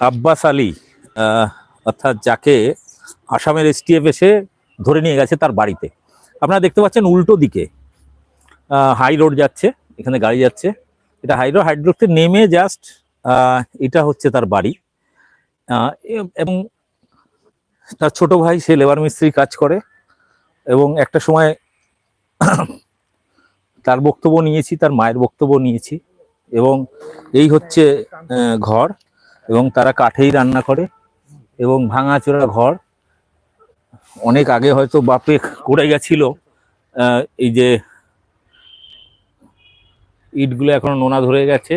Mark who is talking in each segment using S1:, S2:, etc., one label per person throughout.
S1: আব্বাস আলী অর্থাৎ যাকে আসামের এসটিএফ এসে ধরে নিয়ে গেছে তার বাড়িতে। আপনারা দেখতে পাচ্ছেন উল্টো দিকে হাই রোড যাচ্ছে, এখানে গাড়ি যাচ্ছে। এটা হাই রোড হাই রোডতে নেমে জাস্ট এটা হচ্ছে তার বাড়ি। এবং তার ছোট ভাই, সে লেবার মিস্ত্রি কাজ করে। এবং একটা সময় তার বক্তব্য নিয়েছি, তার মায়ের বক্তব্য নিয়েছি। এবং এই হচ্ছে ঘর। এবং তারা কাঠেই রান্না করে এবং ভাঙাচোরা ঘর। অনেক আগে হয়তো বাপে করে গেছিল এই যে ইটগুলো এখন নোনা ধরে গেছে।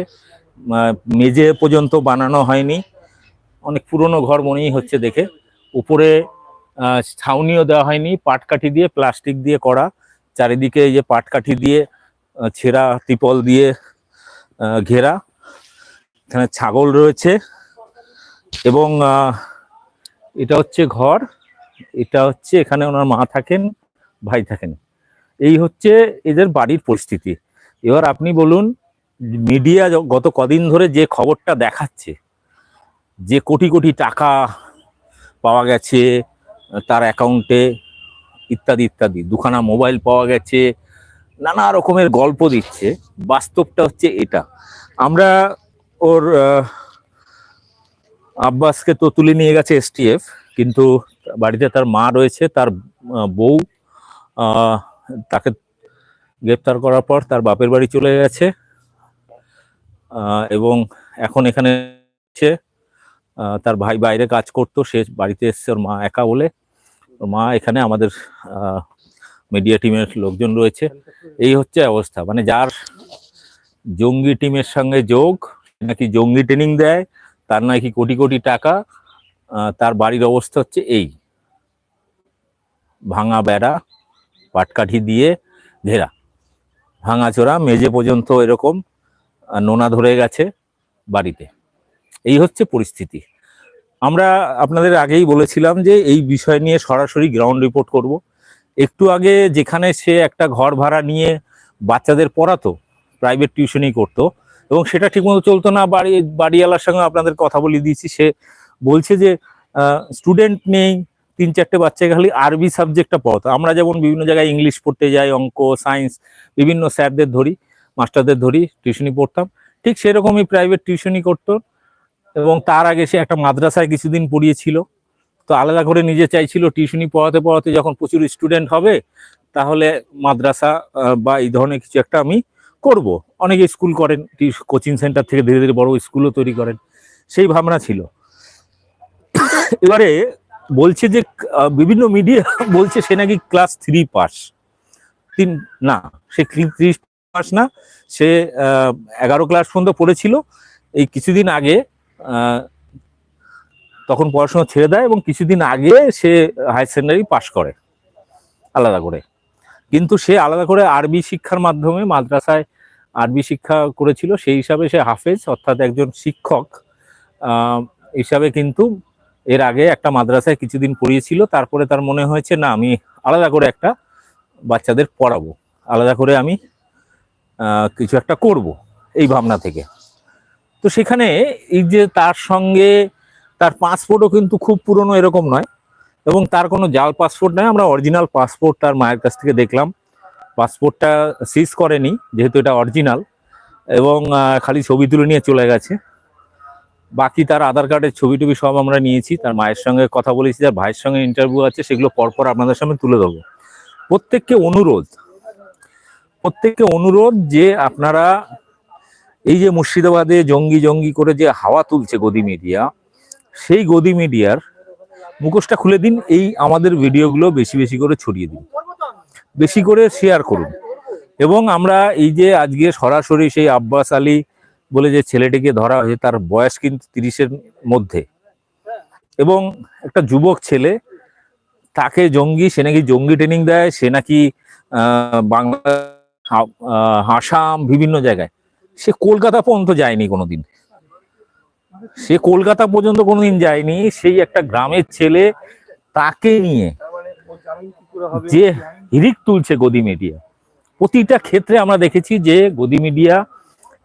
S1: মেঝে পর্যন্ত বানানো হয়নি। অনেক পুরনো ঘর মনেই হচ্ছে দেখে। উপরে ছাউনিও দেওয়া হয়নি, পাটকাঠি দিয়ে, প্লাস্টিক দিয়ে করা। চারিদিকে এই যে পাটকাঠি দিয়ে ছেঁড়া ত্রিপল দিয়ে ঘেরা। এখানে ছাগল রয়েছে। এবং এটা হচ্ছে ঘর, এটা হচ্ছে এখানে ওনার মা থাকেন, ভাই থাকেন। এই হচ্ছে এদের বাড়ির পরিস্থিতি। এবার আপনি বলুন, মিডিয়া গত কদিন ধরে যে খবরটা দেখাচ্ছে, যে কোটি কোটি টাকা পাওয়া গেছে, তার অ্যাকাউন্টে ইত্যাদি ইত্যাদি, দুখানা মোবাইল পাওয়া গেছে, নানা রকমের গল্প দিচ্ছে, বাস্তবটা হচ্ছে এটা। আমরা ওর আব্বাসকে তো তুলে নিয়ে গেছে এসটিএফ কিন্তু বাড়িতে তার মা রয়েছে, তার বউ তাকে গ্রেপ্তার করার পর তার বাপের বাড়ি চলে গেছে এবং এখন এখানে তার ভাই বাইরে কাজ করতো, সে বাড়িতে এসছে, ওর মা একা বলে। ওর মা এখানে আমাদের মিডিয়া টিমের লোকজন রয়েছে। এই হচ্ছে অবস্থা মানে যার জঙ্গি টিমের সঙ্গে যোগ, নাকি জঙ্গি ট্রেনিং দেয় তার নাকি কোটি কোটি টাকা তার বাড়ির অবস্থা হচ্ছে এই। ভাঙা বেড়া, পাটকাঠি দিয়ে ঘেরা। ভাঙাচোরা মেজে পর্যন্ত এরকম নোনা ধরে গেছে বাড়িতে। এই হচ্ছে পরিস্থিতি। আমরা আপনাদের আগেই বলেছিলাম যে এই বিষয় নিয়ে সরাসরি গ্রাউন্ড রিপোর্ট করব। একটু আগে যেখানে সে একটা ঘর ভাড়া নিয়ে বাচ্চাদের পড়াতো প্রাইভেট টিউশনই করতো এবং সেটা ঠিকমতো চলতো না। বাড়ি, বাড়িওয়ালার সঙ্গে আপনাদের কথা বলে দিয়েছি। সে বলছে যে স্টুডেন্ট নেই, তিন চারটে বাচ্চা খালি আরবি সাবজেক্টটা পড়াতো আমরা যেমন বিভিন্ন জায়গায় ইংলিশ পড়তে যাই, অঙ্ক সায়েন্স বিভিন্ন স্যারদের ধরি, মাস্টারদের ধরি টিউশনি পড়তাম। ঠিক সেরকমই প্রাইভেট টিউশনি করতো এবং তার আগে সে একটা মাদ্রাসায় কিছুদিন পড়িয়েছিল। তো আলাদা করে নিজে চাইছিল টিউশনি পড়াতে পড়াতে যখন প্রচুর স্টুডেন্ট হবে, তাহলে মাদ্রাসা বা এই ধরনের কিছু একটা আমি করব। অনেকে স্কুল করেন কোচিং সেন্টার থেকে ধীরে ধীরে বড় স্কুলও তৈরি করেন। সেই ভাবনা ছিল। এবারে বলছে যে বিভিন্ন মিডিয়া বলছে সে নাকি ক্লাস থ্রি পাস তিন, না, সে থ্রি পাস না, সে এগারো ক্লাস পর্যন্ত পড়েছিল। এই কিছুদিন আগে তখন পড়াশোনা ছেড়ে দেয় এবং কিছুদিন আগে সে হায়ার সেকেন্ডারি পাশ করে। আলাদা করে। কিন্তু সে আলাদা করে আরবি শিক্ষার মাধ্যমে মাদ্রাসায় আরবি শিক্ষা করেছিল, সেই হিসাবে সে হাফেজ, অর্থাৎ একজন শিক্ষক। হিসাবে কিন্তু এর আগে একটা মাদ্রাসায় কিছুদিন পড়িয়েছিল, তারপরে তার মনে হয়েছে, না, আমি আলাদা করে একটা বাচ্চাদের পড়াবো, আলাদা করে আমি কিছু একটা করব। এই ভাবনা থেকে। তো সেখানে এই যে তার সঙ্গে তার পাসপোর্টও কিন্তু খুব পুরনো এরকম নয়। এবং তার কোনো জাল পাসপোর্ট নয়, আমরা অরিজিনাল পাসপোর্ট তার মায়ের কাছ থেকে দেখলাম। পাসপোর্টটা সিজ করেনি, যেহেতু এটা অরিজিনাল এবং খালি ছবি তুলে নিয়ে চলে গেছে। বাকি তার আধার কার্ডের ছবি টবি সব আমরা নিয়েছি, তার মায়ের সঙ্গে কথা বলেছি, তার ভাইয়ের সঙ্গে ইন্টারভিউ আছে, সেগুলো পরপর আপনাদের সামনে তুলে দেবো প্রত্যেককে অনুরোধ প্রত্যেককে অনুরোধ যে আপনারা এই যে মুর্শিদাবাদে জঙ্গি জঙ্গি করে যে হাওয়া তুলছে গদি মিডিয়া সেই গদি মিডিয়ার মুখোশটা খুলে দিন, এই আমাদের ভিডিওগুলো বেশি বেশি করে ছড়িয়ে দিন। বেশি করে শেয়ার করুন। এবং আমরা এই যে আজকে সরাসরি সেই আব্বাস আলী বলে যে ছেলেটিকে ধরা হয়েছে, তার বয়স কিন্তু তিরিশের মধ্যে। এবং একটা যুবক ছেলে, তাকে জঙ্গি, সে নাকি জঙ্গি ট্রেনিং দেয়, সে নাকি বাংলা আসাম, বিভিন্ন জায়গায়। সে কলকাতা পর্যন্ত যায়নি কোনোদিন। সে কলকাতা পর্যন্ত কোনোদিন যায়নি, সেই একটা গ্রামের ছেলে তাকে নিয়ে যে হিরিক তুলছে গদি মিডিয়া প্রতিটা ক্ষেত্রে আমরা দেখেছি যে গদি মিডিয়া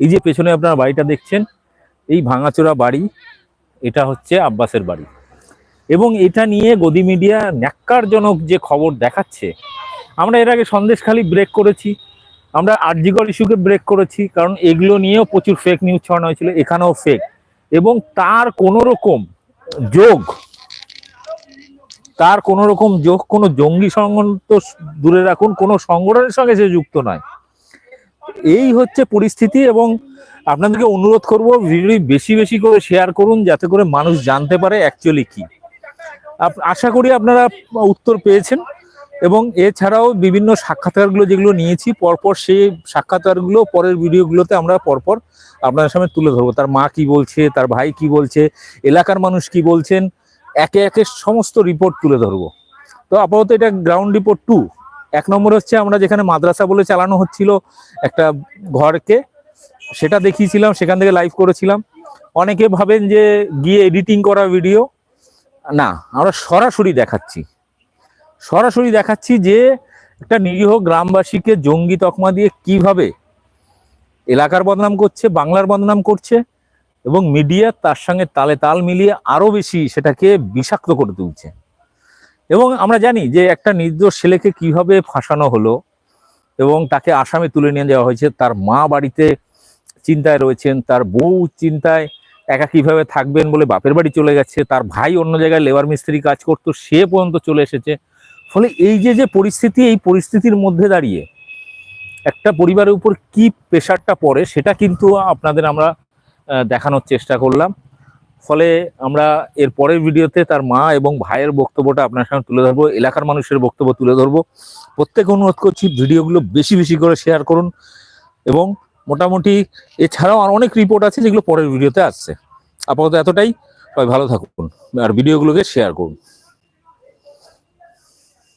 S1: এই যে পেছনে আপনার বাড়িটা দেখছেন, এই ভাঙাচোরা বাড়ি, এটা হচ্ছে আব্বাসের বাড়ি। এবং এটা নিয়ে গদি মিডিয়া ন্যাক্কারজনক যে খবর দেখাচ্ছে, আমরা এর আগে সন্দেশখালি ব্রেক করেছি, আমরা আরজিগর ইস্যুকে ব্রেক করেছি, কারণ এগুলো নিয়েও প্রচুর ফেক নিউজ ছড়ানো হয়েছিল, এখানেও ফেক এবং তার কোনো রকম যোগ, তার কোনো রকম যোগ, কোনো জঙ্গি সংগঠন তো দূরে রাখুন, কোনো সংগঠনের সঙ্গে সে যুক্ত নয়। এই হচ্ছে পরিস্থিতি এবং আপনাদেরকে অনুরোধ করব ভিডিও বেশি বেশি করে শেয়ার করুন, যাতে করে মানুষ জানতে পারে অ্যাকচুয়ালি কি। আশা করি আপনারা উত্তর পেয়েছেন। এবং এছাড়াও বিভিন্ন সাক্ষাৎকারগুলো যেগুলো নিয়েছি, পরপর সেই সাক্ষাৎকারগুলো, পরের ভিডিওগুলোতে আমরা পরপর আপনাদের সামনে তুলে ধরবো। তার মা কি বলছে, তার ভাই কি বলছে, এলাকার মানুষ কি বলছেন, একে একে সমস্ত রিপোর্ট তুলে ধরবো। তো আপাতত এটা গ্রাউন্ড রিপোর্ট টু এক নম্বর হচ্ছে আমরা যেখানে মাদ্রাসা বলে চালানো হচ্ছিল, একটা ঘরকে, সেটা দেখিয়েছিলাম, সেখান থেকে লাইভ করেছিলাম। অনেকে ভাবেন যে গিয়ে এডিটিং করা ভিডিও না, আমরা সরাসরি দেখাচ্ছি। সরাসরি দেখাচ্ছি যে একটা নিরীহ গ্রামবাসীকে জঙ্গি তকমা দিয়ে কীভাবে এলাকার বদনাম করছে, বাংলার বদনাম করছে এবং মিডিয়া তার সঙ্গে তালে তাল মিলিয়ে আরও বেশি সেটাকে বিষাক্ত করে তুলছে। এবং আমরা জানি যে একটা নির্দোষ ছেলেকে কীভাবে ফাঁসানো হলো এবং তাকে আসামে তুলে নিয়ে যাওয়া হয়েছে, তার মা বাড়িতে চিন্তায় রয়েছেন, তার বউ চিন্তায় একা কীভাবে থাকবেন বলে বাপের বাড়ি চলে গেছে, তার ভাই অন্য জায়গায় লেবার মিস্ত্রি কাজ করতো, সে পর্যন্ত চলে এসেছে। ফলে এই যে যে পরিস্থিতি, এই পরিস্থিতির মধ্যে দাঁড়িয়ে একটা পরিবারের উপর কি প্রেশারটা পড়ে সেটা কিন্তু আপনাদের আমরা দেখানোর চেষ্টা করলাম। ফলে আমরা এর পরের ভিডিওতে তার মা এবং ভাইয়ের বক্তব্যটা আপনার সামনে তুলে ধরবো, এলাকার মানুষের বক্তব্য তুলে ধরবো। প্রত্যেক অনুরোধ করছি ভিডিওগুলো বেশি বেশি করে শেয়ার করুন এবং মোটামুটি এছাড়াও আর অনেক রিপোর্ট আছে যেগুলো পরের ভিডিওতে আসছে। আপাতত এতটাই, সবাই ভালো থাকুন আর ভিডিওগুলোকে শেয়ার করুন।